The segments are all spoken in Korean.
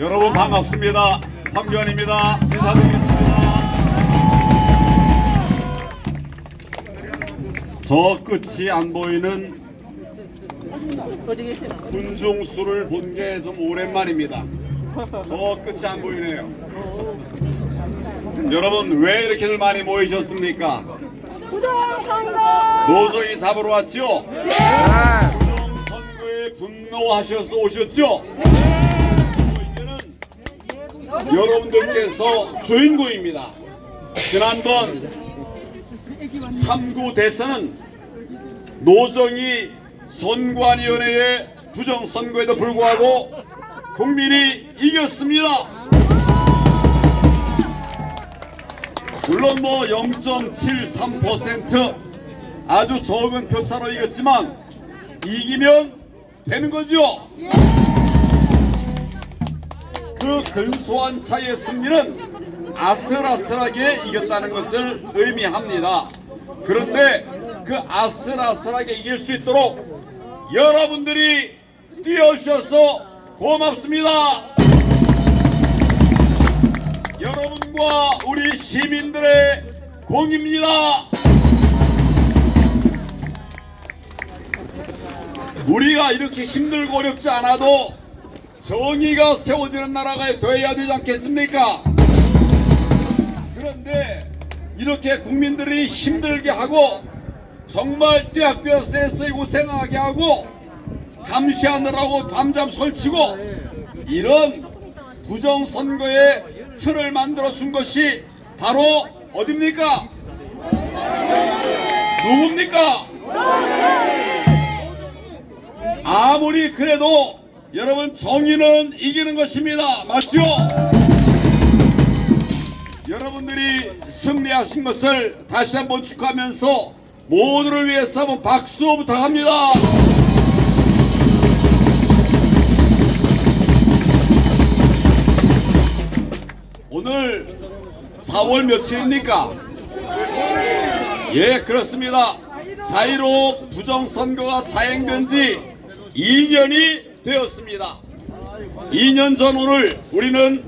여러분 반갑습니다. 황교안입니다. 인사드리겠습니다. 저 끝이 안 보이는 군중수를 본 게 좀 오랜만입니다. 저 끝이 안 보이네요. 여러분 왜 이렇게들 많이 모이셨습니까? 부정선거 노정이 잡으러 왔죠? 부정 선거에 분노하셔서 오셨죠? 이제는 여러분들께서 주인공입니다. 지난번 3구 대선은 노정이 선관위원회의 부정선거에도 불구하고 국민이 이겼습니다. 물론 뭐 0.73% 아주 적은 표차로 이겼지만 이기면 되는 거죠. 그 근소한 차이의 승리는 아슬아슬하게 이겼다는 것을 의미합니다. 그런데 그 아슬아슬하게 이길 수 있도록 여러분들이 뛰어주셔서 고맙습니다. 여러분과 우리 시민들의 공입니다. 우리가 이렇게 힘들고 어렵지 않아도 정의가 세워지는 나라가 돼야 되지 않겠습니까? 그런데 이렇게 국민들이 힘들게 하고 정말 떼학볕에 고생하게 하고 감시하느라고 밤잠 설치고 이런 부정선거의 틀을 만들어 준 것이 바로 어딥니까? 누굽니까? 아무리 그래도 여러분 정의는 이기는 것입니다. 맞죠? 여러분들이 승리하신 것을 다시 한번 축하하면서 모두를 위해서 한번 박수 부탁합니다. 오늘 4월 며칠입니까? 예, 그렇습니다. 4.15 부정선거가 자행된 지 2년이 되었습니다. 2년 전 오늘 우리는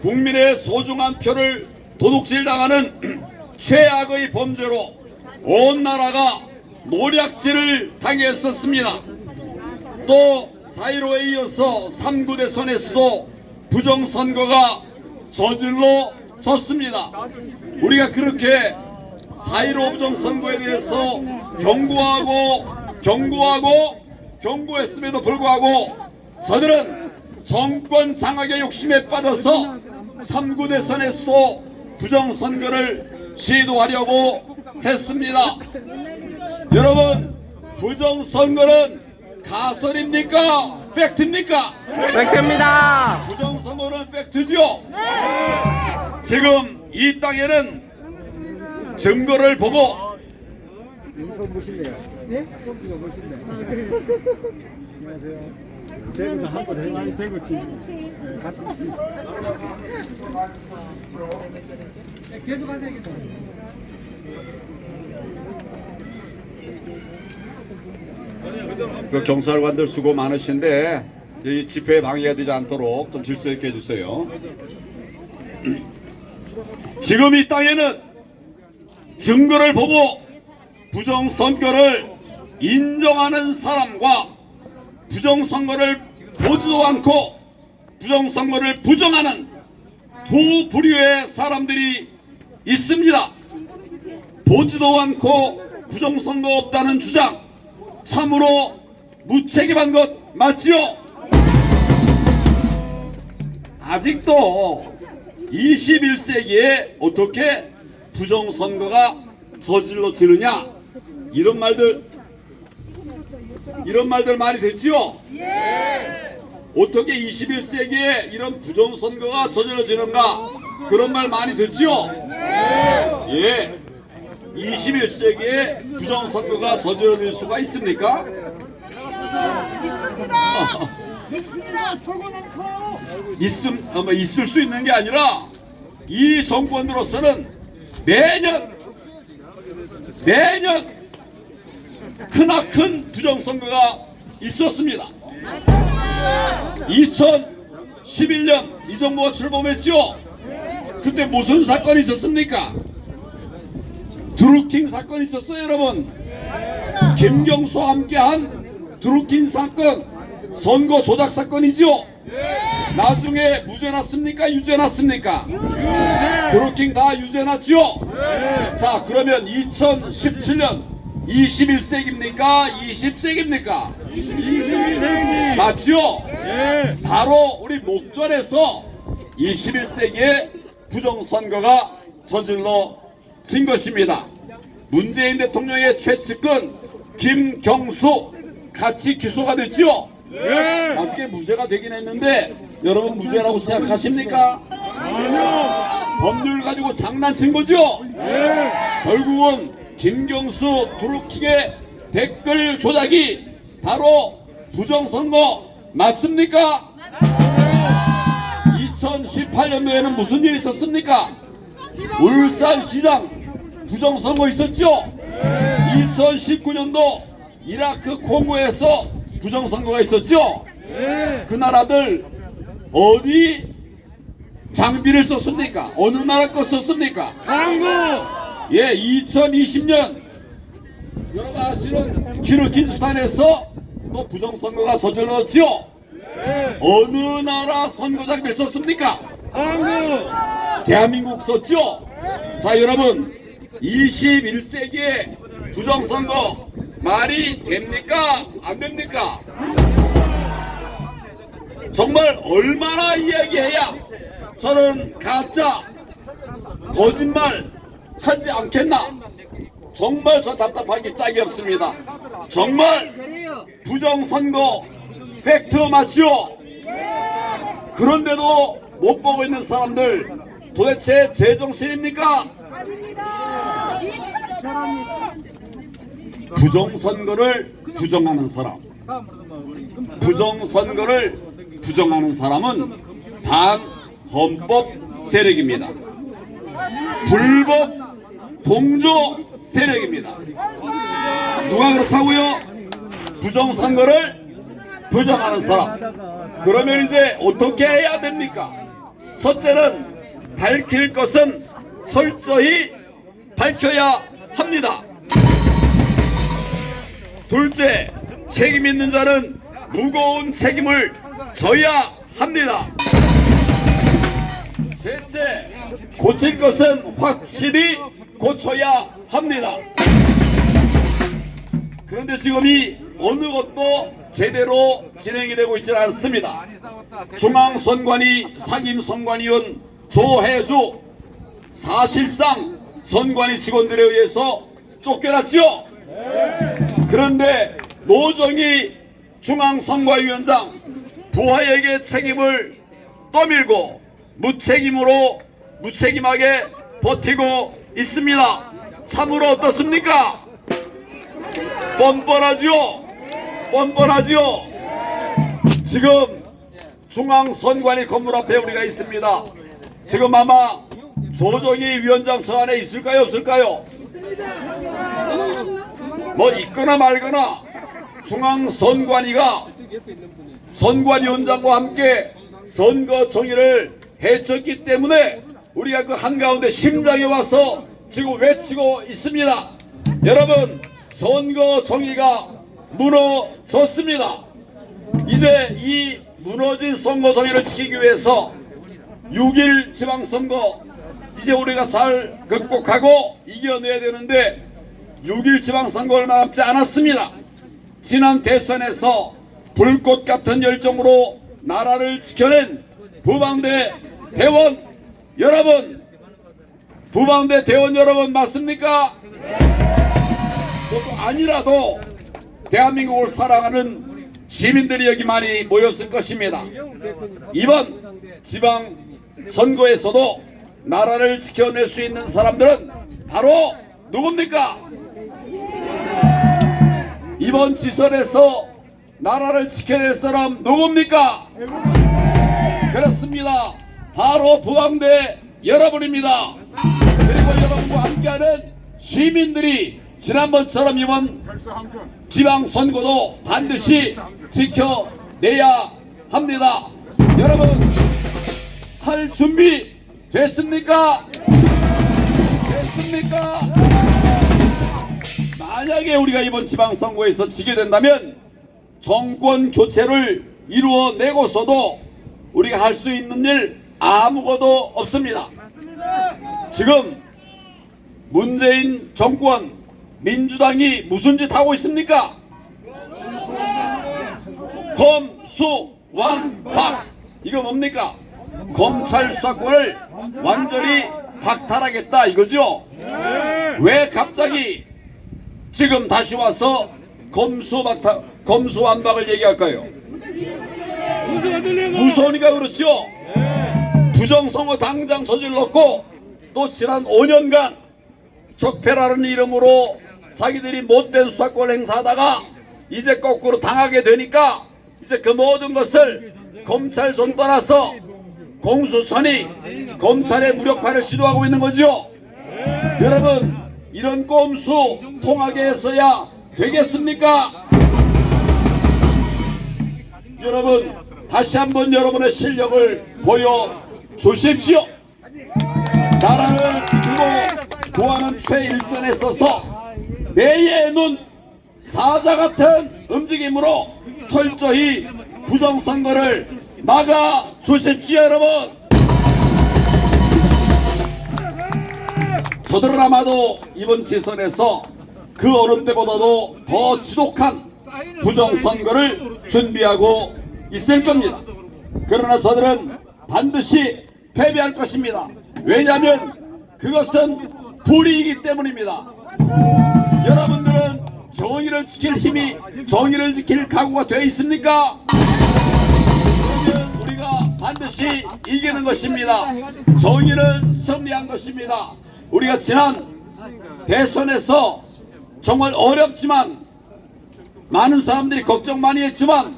국민의 소중한 표를 도둑질 당하는 최악의 범죄로 온 나라가 노략질을 당했었습니다. 또 4.15에 이어서 3구 대선에서도 부정선거가 저질러졌습니다. 우리가 그렇게 4.15 부정선거에 대해서 경고하고 경고하고 경고했음에도 불구하고 저들은 정권 장악의 욕심에 빠져서 3구 대선에서도 부정선거를 시도하려고 했습니다. 여러분 부정선거는 가설입니까? 팩트입니까? 팩트입니다. 부정선거는 팩트죠? 지금 이 땅에는 증거를 보고 이거 보실래요? 네? 이거 보실래요? 안녕하세요. 대구도 한번. 아니 대구 TV. 네, 같이 TV. 그 경찰관들 수고 많으신데 이 집회에 방해가 되지 않도록 좀 질서 있게 해주세요. 지금 이 땅에는 증거를 보고 부정선거를 인정하는 사람과 부정선거를 보지도 않고 부정선거를 부정하는 두 부류의 사람들이 있습니다. 보지도 않고 부정선거 없다는 주장 참으로 무책임한 것 맞지요? 아직도 21세기에 어떻게 부정선거가 저질러지느냐 이런 말들 이런 말들 많이 됐지요? 어떻게 21세기에 이런 부정선거가 저질러지는가 그런 말 많이 듣지요? 예. 21세기에 부정선거가 저질러질 수가 있습니까? 있습니다. 있습니다. 있음, 아마 있을 수 있는 게 아니라 이 정권으로서는 매년 매년 크나큰 부정선거가 있었습니다. 2010 2011년 이 정부가 출범했죠. 그때 무슨 사건이 있었습니까? 드루킹 사건이 있었어요, 여러분. 김경수와 함께한 드루킹 사건, 선거 조작 사건이죠. 나중에 무죄 났습니까? 유죄 났습니까? 드루킹 다 유죄 났죠. 자, 그러면 2017년 21세기입니까? 20세기입니까? 21세기. 맞죠? 예. 바로 우리 목전에서 21세기의 부정선거가 저질러진 것입니다. 문재인 대통령의 최측근 김경수 같이 기소가 됐죠? 예. 나중에 무죄가 되긴 했는데 여러분 무죄라고 생각하십니까? 아니요. 법률 가지고 장난친 거죠? 예. 결국은 김경수 두루킹의 댓글 조작이 바로 부정선거 맞습니까? 2018년도에는 무슨 일이 있었습니까? 울산시장 부정선거 있었죠? 2019년도 이라크 콩고에서 부정선거가 있었죠? 예. 그 나라들 어디 장비를 썼습니까? 어느 나라 거 썼습니까? 한국. 예, 2020년 여러분 아시는 키르기스탄에서 또 부정선거가 저질렀지요? 어느 나라 선거 장비를 썼습니까? 한국. 대한민국 썼죠? 자 여러분 21세기의 부정선거 말이 됩니까? 안 됩니까? 정말 얼마나 이야기해야 저는 가짜 거짓말 하지 않겠나? 정말 저 답답하기 짝이 없습니다. 정말 부정선거 팩트 맞죠? 그런데도 못 보고 있는 사람들 도대체 제정신입니까? 부정선거를 부정하는 사람 부정선거를 부정하는 사람은 반헌법 세력입니다. 불법 동조 세력입니다. 누가 그렇다고요? 부정선거를 부정하는 사람. 그러면 이제 어떻게 해야 됩니까? 첫째는 밝힐 것은 철저히 밝혀야 합니다. 둘째, 책임 있는 자는 무거운 책임을 져야 합니다. 셋째, 고칠 것은 확실히 고쳐야 합니다. 그런데 지금 이 어느 것도 제대로 진행이 되고 있지 않습니다. 중앙선관위 상임선관위원 조혜주 사실상 선관위 직원들에 의해서 쫓겨났죠. 그런데 노정희 중앙선관위원장 부하에게 책임을 떠밀고 무책임으로 무책임하게 버티고 있습니다. 참으로 어떻습니까? 뻔뻔하죠? 뻔뻔하죠? 지금 중앙선관위 건물 앞에 우리가 있습니다. 지금 아마 조정희 위원장 서 안에 있을까요? 없을까요? 뭐 있거나 말거나 중앙선관위가 선관위원장과 함께 선거 정의를 해쳤기 때문에 우리가 그 한가운데 심장에 와서 지금 외치고 있습니다. 여러분 선거 정의가 무너졌습니다. 이제 이 무너진 선거 정의를 지키기 위해서 6일 지방선거 이제 우리가 잘 극복하고 이겨내야 되는데 6일 지방선거 얼마 남지 않았습니다. 지난 대선에서 불꽃 같은 열정으로 나라를 지켜낸 부방대 대원 여러분 부방대 대원 여러분 맞습니까? 또 아니라도 대한민국을 사랑하는 시민들이 여기 많이 모였을 것입니다. 이번 지방 선거에서도 나라를 지켜낼 수 있는 사람들은 바로 누굽니까? 이번 지선에서 나라를 지켜낼 사람 누굽니까? 그렇습니다. 바로 부항대 여러분입니다. 그리고 여러분과 함께하는 시민들이 지난번처럼 이번 지방선거도 반드시 지켜내야 합니다. 여러분 할 준비 됐습니까? 됐습니까? 만약에 우리가 이번 지방선거에서 지게 된다면 정권 교체를 이루어내고서도 우리가 할 수 있는 일 아무것도 없습니다. 지금 문재인 정권 민주당이 무슨 짓 하고 있습니까? 검수완박 이거 뭡니까? 검찰 수사권을 완전히 박탈하겠다 이거죠? 왜 갑자기 지금 다시 와서 검수 박탈 검수 완박을 얘기할까요? 무서우니까 그렇죠? 부정선거 당장 저질렀고 또 지난 5년간 적폐라는 이름으로 자기들이 못된 수사권 행사하다가 이제 거꾸로 당하게 되니까 이제 그 모든 것을 검찰 손 떠나서 공수처니 검찰의 무력화를 시도하고 있는 거죠. 여러분 이런 꼼수 통하게 했어야 되겠습니까? 여러분 다시 한번 여러분의 실력을 보여 주십시오. 나라를 지키고 구하는 최일선에 서서 매의 눈 사자 같은 움직임으로 철저히 부정선거를 막아 주십시오 여러분. 저들은 아마도 이번 지선에서 그 어느 때보다도 더 지독한 부정선거를 준비하고 있을 겁니다. 그러나 저들은 반드시 패배할 것입니다 왜냐하면 그것은 불이이기 때문입니다 여러분들은 정의를 지킬 힘이 정의를 지킬 각오가 되어 있습니까? 그러면 우리가 반드시 이기는 것입니다. 정의는 승리한 것입니다. 우리가 지난 대선에서 정말 어렵지만 많은 사람들이 걱정 많이 했지만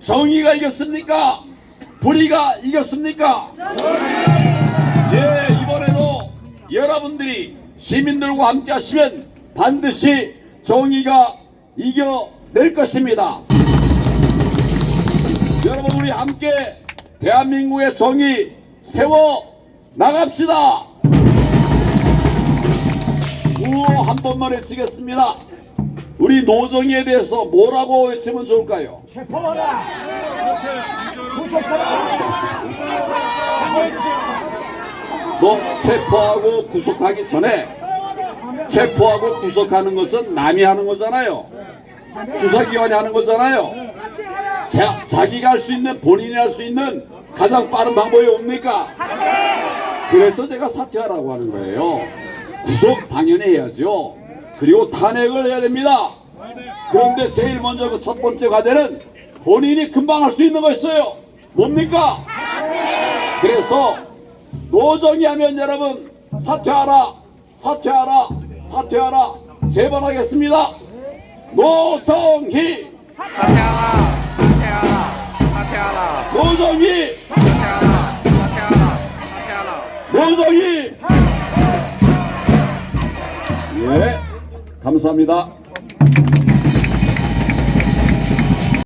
정의가 이겼습니까? 불의가 이겼습니까? 여러분들이 시민들과 함께 하시면 반드시 정의가 이겨낼 것입니다. 여러분 우리 함께 대한민국의 정의 세워 나갑시다. 구호 한 번만 외치겠습니다. 우리 노정의에 대해서 뭐라고 외치면 좋을까요? 뭐 체포하고 구속하기 전에 체포하고 구속하는 것은 남이 하는 거잖아요. 수사기관이 하는 거잖아요. 자, 자기가 할 수 있는 본인이 할 수 있는 가장 빠른 방법이 뭡니까? 그래서 제가 사퇴하라고 하는 거예요. 구속 당연히 해야죠. 그리고 탄핵을 해야 됩니다. 그런데 제일 먼저 그 첫 번째 과제는 본인이 금방 할 수 있는 거 있어요. 뭡니까? 그래서 노정이 하면 여러분 사퇴하라, 사퇴하라, 사퇴하라 세 번 하겠습니다. 노정희, 사퇴하라! 사퇴하라! 사퇴하라! 노정희, 사퇴하라! 사퇴하라! 사퇴하라! 노정희. 예, 감사합니다.